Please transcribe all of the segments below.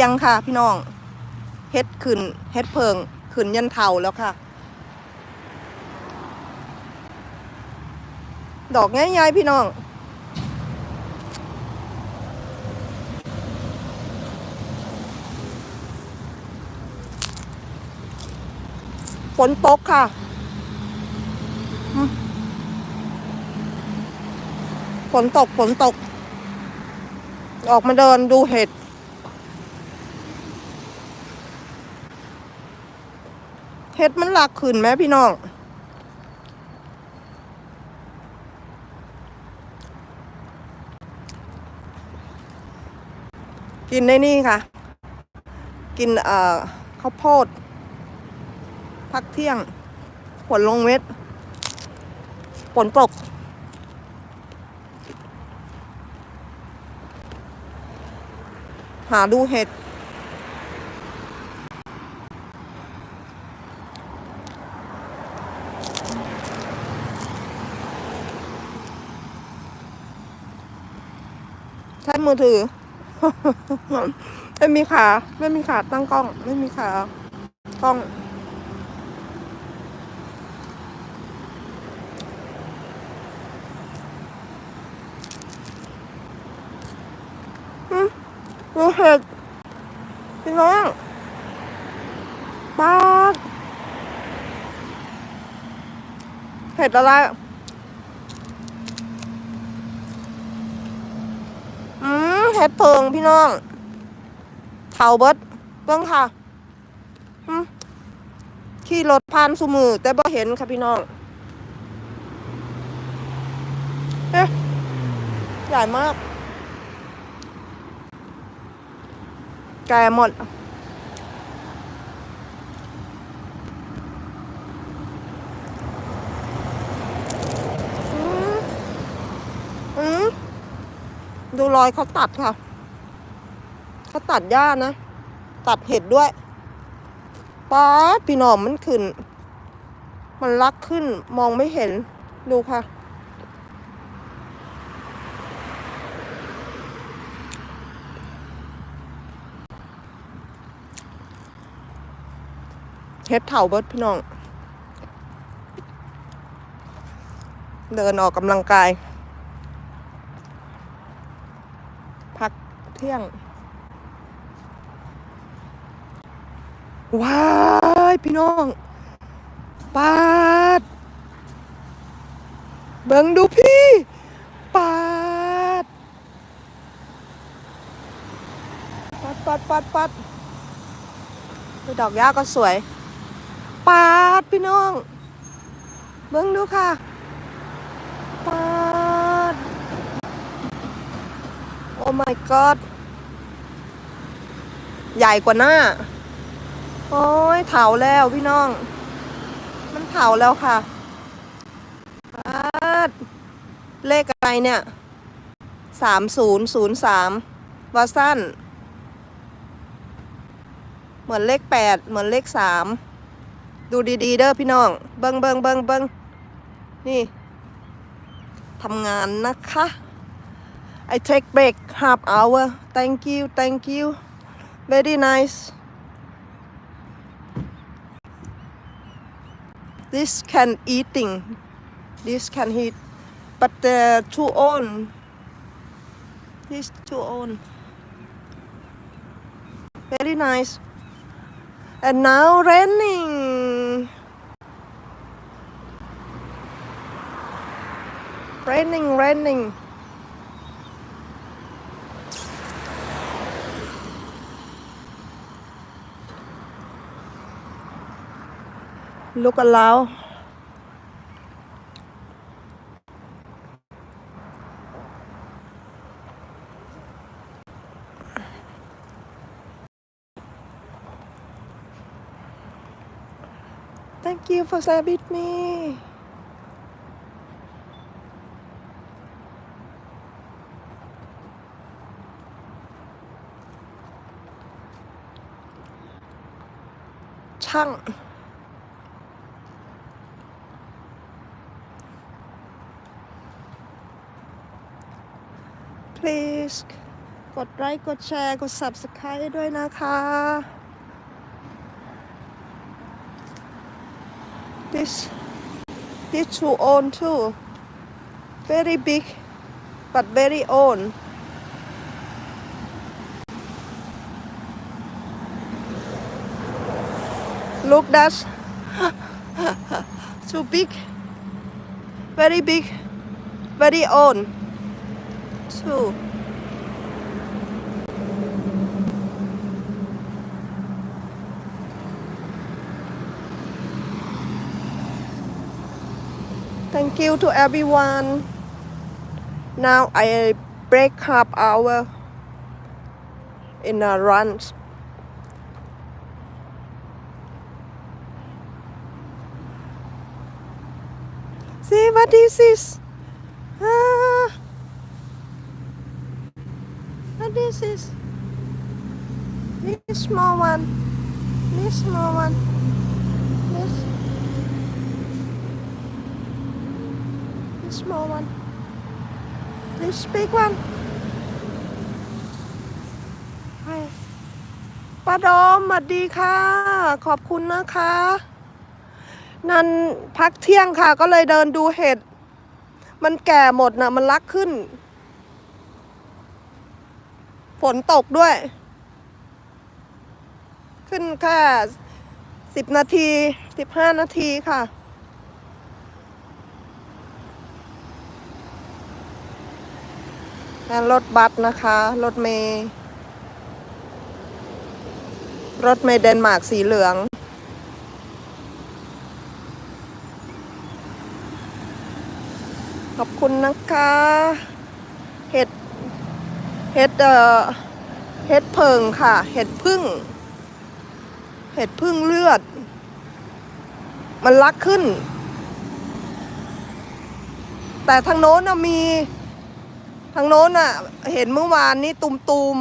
กียงค่ะ พี่น้องเฮ็ดขึ้นเฮ็ดเพิงขึ้นยันเท่าแล้วค่ะ ดอกง่ายๆพี่น้องฝนตกค่ะฝนตกฝนตก ออกมาเดินดูเห็ด เห็ดมันหลักขึ้นไหมพี่น้อง กินในนี่ค่ะ กินเอ่อข้าวโพด พักเที่ยงผลลงเม็ดฝนตกหาดูเห็ด มือถือ ไม่มีขา ไม่มีขาตั้งกล้อง ไม่มีขากล้อง ดูเห็ดพี่น้องปาเห็ดอะไร ฮ็ดเพิงพี่น้องเถาเบิดเบิ้งค่ะขี่รถผ่านสุมือ แต่บ่เห็นค่ะพี่น้องเอ๊ะใหญ่มาก แกหมด อืมอืม ดูรอยเขาตัดค่ะเขาตัดหญ้านะ ตัดเห็ดด้วยป้าพี่หนอมมันขึ้น มันลักขึ้นมองไม่เห็นดูค่ะเฮ็ดเถาเบิดพี่น้อง เดินออกกำลังกาย พักเที่ยง ว้ายพี่น้องปาด เบิ่งดูพี่ปาดปัดปัดปัดปัดดูดอกหญ้าก็สวยปาดพี่น้อง เบิ่งดูค่ะ ปาด โอ้ my god ใหญ่กว่าหน้า โอ้ยเถาแล้วพี่น้อง มันเถาแล้วค่ะเลขอะไรเนี่ยสามศูนย์ศูนย์สามวาสั้น เหมือนเลขแปดเหมือนเลขสามดูดีๆเด้อพี่น้อง เบิงเบิงเบิงเบิงนี่ทำงานนะคะ I take break half hour. Thank you thank you. Very nice. This can eating. This can heat. but uh, the too old this too old very nice. And now raining raining raining look allow Thank you for staying me. Chang. Please กดไลค์กดแชร์กด subscribe ด้วยนะคะ this this to own too very big but very own look that's too big very big very own too Thank you to everyone. Now I break up our in a run. See what this is? Ah, this is this small one this small one this this small one this big one ป้าดอมสวัสดีค่ะ ขอบคุณนะคะ นันพักเที่ยงค่ะก็เลยเดินดูเห็ด มันแก่หมดนะะมันรักขึ้น ฝนตกด้วย ขึ้นแค่สิบนาทีสิบห้านาทีค่ะ รถบัสนะคะ รถเมย์รถเมย์เดนมาร์กสีเหลืองขอบคุณนะคะ เห็ดเอ่อเห็ดเพิงค่ะ เห็ดพึ่ง เห็ดพึ่งเลือด มันลักขึ้น แต่ทางโน้นน่ะมี ทางโน้นน่ะ เห็นเมื่อวานนี้ตุมตูม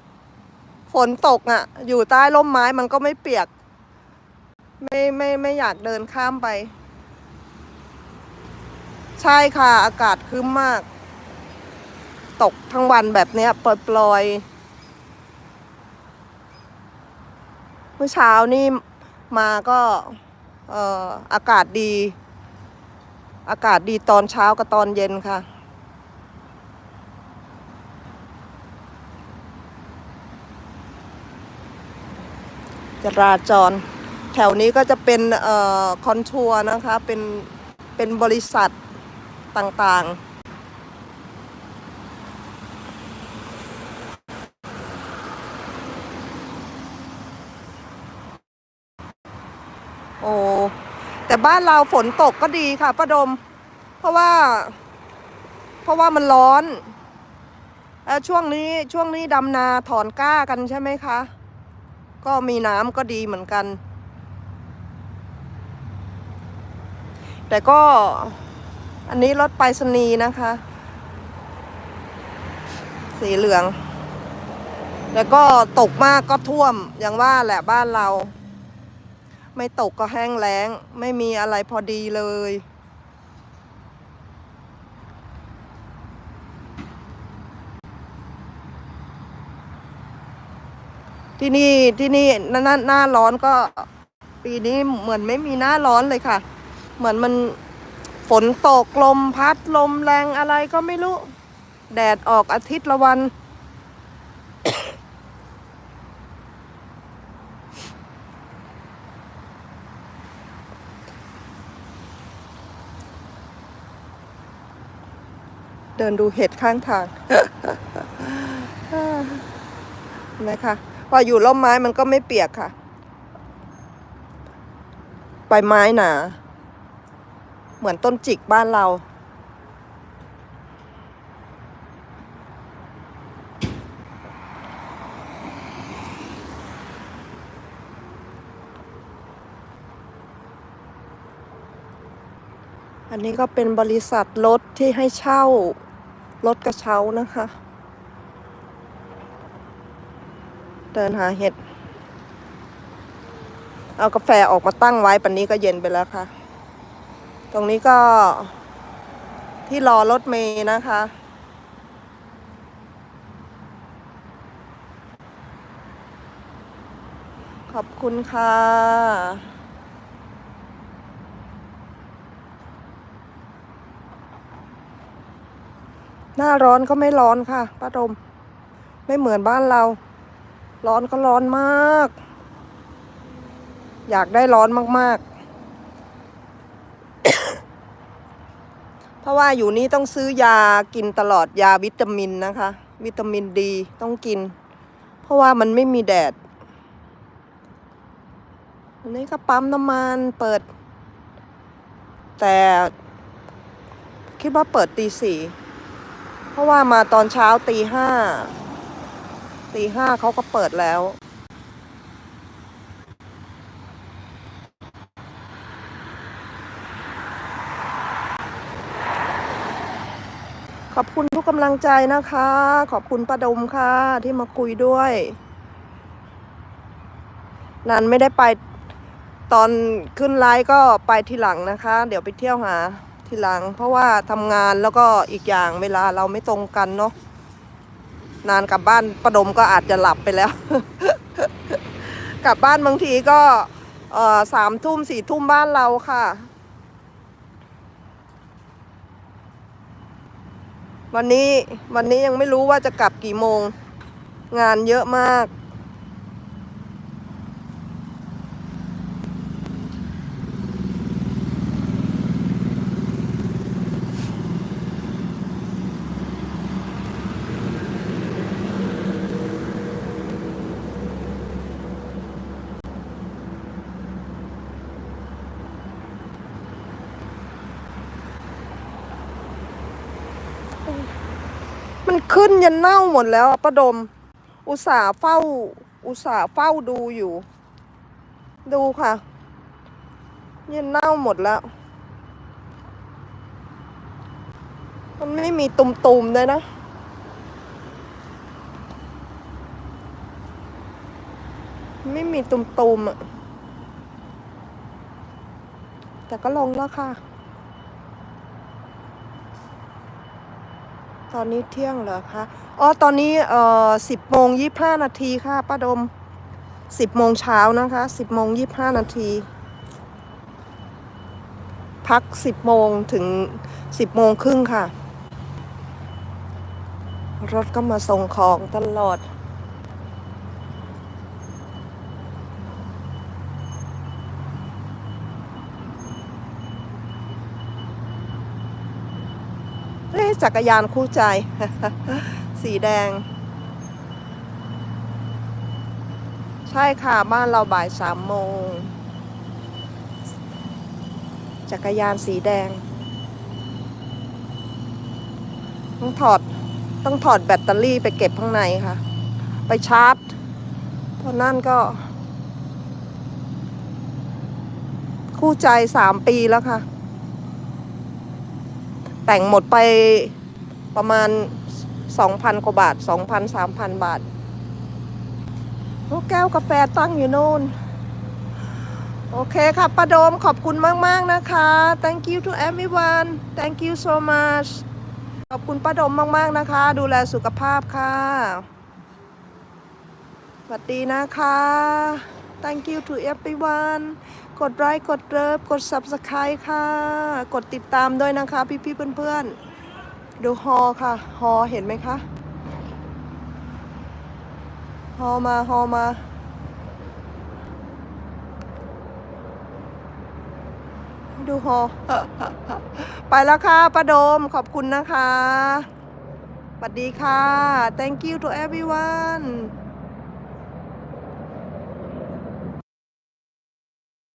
ๆฝนตกอะ อยู่ใต้ร่มไม้มันก็ไม่เปียก ไม่ไม่ไม่อยากเดินข้ามไป ใช่ค่ะ อากาศครึ้มมาก ตกทั้งวันแบบเนี้ยปล่อยๆ เมื่อเช้านี่มาก็เอ่ออากาศดี อากาศดีตอนเช้ากับตอนเย็นค่ะ จราจร แถวนี้ก็จะเป็นเอ่อคอนทัวร์นะคะ เป็นเป็นบริษัทต่างๆ โอ้แต่บ้านเราฝนตกก็ดีค่ะป้าดม เพราะว่า เพราะว่ามันร้อนแล้วช่วงนี้ช่วงนี้ดำนาถอนกล้ากันใช่ไหมคะ ก็มีน้ำก็ดีเหมือนกัน แต่ก็อันนี้รถไปรษณีนะคะ สีเหลือง แล้วก็ตกมากก็ท่วมอย่างว่าแหละบ้านเรา ไม่ตกก็แห้งแล้ง ไม่มีอะไรพอดีเลย ที่นี่ที่นี่หน้าหน้าหน้าร้อนก็ ปีนี้เหมือนไม่มีหน้าร้อนเลยค่ะ เหมือนมันฝนตกลมพัดลมแรงอะไรก็ไม่รู้ แดดออกอาทิตย์ละวัน ดินดูเห็ดข้างทางนะคะพออยู่ร่มไม้มันก็ไม่เปียกค่ะ ใบไม้หนา เหมือนต้นจิกบ้านเรา อันนี้ก็เป็นบริษัทรถที่ให้เช่า รถกระเช้านะคะ เดินหาเห็ด เอากาแฟออกมาตั้งไว้ปันนี้ก็เย็นไปแล้วค่ะ ตรงนี้ก็ที่รอรถเมย์นะคะขอบคุณค่ะ หน้าร้อนก็ไม่ร้อนค่ะป้าดม ไม่เหมือนบ้านเรา ร้อนก็ร้อนมาก อยากได้ร้อนมากๆ เพราะว่าอยู่นี่ต้องซื้อยากินตลอดยาวิตามินนะคะ วิตามินดีต้องกิน เพราะว่ามันไม่มีแดดอันนี้ก็ปั๊มน้ำมันเปิด แต่คิดว่าเปิดตีสี่ เพราะว่ามาตอนเช้าตีห้าตีห้าเขาก็เปิดแล้ว ขอบคุณทุกกำลังใจนะคะ ขอบคุณป้าดมค่ะ ที่มาคุยด้วยนันไม่ได้ไปตอนขึ้นไลฟ์ก็ไปทีหลังนะคะ เดี๋ยวไปเที่ยวหา ทีหลัง เพราะว่าทำงานแล้วก็อีกอย่างเวลาเราไม่ตรงกันเนาะนานกลับบ้านประดมก็อาจจะหลับไปแล้ว กลับบ้านบางทีก็สามทุ่มสี่ทุ่มบ้านเราค่ะ วันนี้วันนี้ยังไม่รู้ว่าจะกลับกี่โมง งานเยอะมาก มันขึ้นยันเน่าหมดแล้วประดม อุตส่าห์เฝ้า อุตส่าห์เฝ้าดูอยู่ ดูค่ะ ยันเน่าหมดแล้ว มันไม่มีตุ่มๆเลยนะไม่มีตุ่มๆอะ แต่ก็ลงแล้วค่ะ ตอนนี้เที่ยงเหรอคะ อ๋อ ตอนนี้เอ่อสิบโมงยี่ห้านาทีค่ะป้าดมสิบโมงเช้านะคะสิบโมงยี่ห้านาที พักสิบโมงถึงสิบโมงครึ่งค่ะ รถก็มาส่งของตลอด จักรยานคู่ใจ สีแดง ใช่ค่ะ บ้านเราบ่ายสามโมง จักรยานสีแดง ต้องถอด ต้องถอดแบตเตอรี่ไปเก็บข้างในค่ะ ไปชาร์จเพราะนั่นก็ คู่ใจสามปีแล้วค่ะ แต่งหมดไปประมาณ 2,000 กว่าบาท 2,000 3,000 บาทโอ้แก้วกาแฟตั้งอยู่โน่น โอเคค่ะป้าโดมขอบคุณมาก ๆ นะคะ thank you to everyone thank you so much ขอบคุณป้าดมมาก ๆ นะคะ ดูแลสุขภาพค่ะสวัสดีนะคะ thank you to everyone กดไลค์กดเลิฟกด subscribe ค่ะ กดติดตามด้วยนะคะ พี่ๆเพื่อนๆดูฮอค่ะ ฮอเห็นไหมคะฮอมาฮอมาดูฮอไปแล้วค่ะป้าโดมขอบคุณนะคะสวัสดีค่ะ thank you to everyone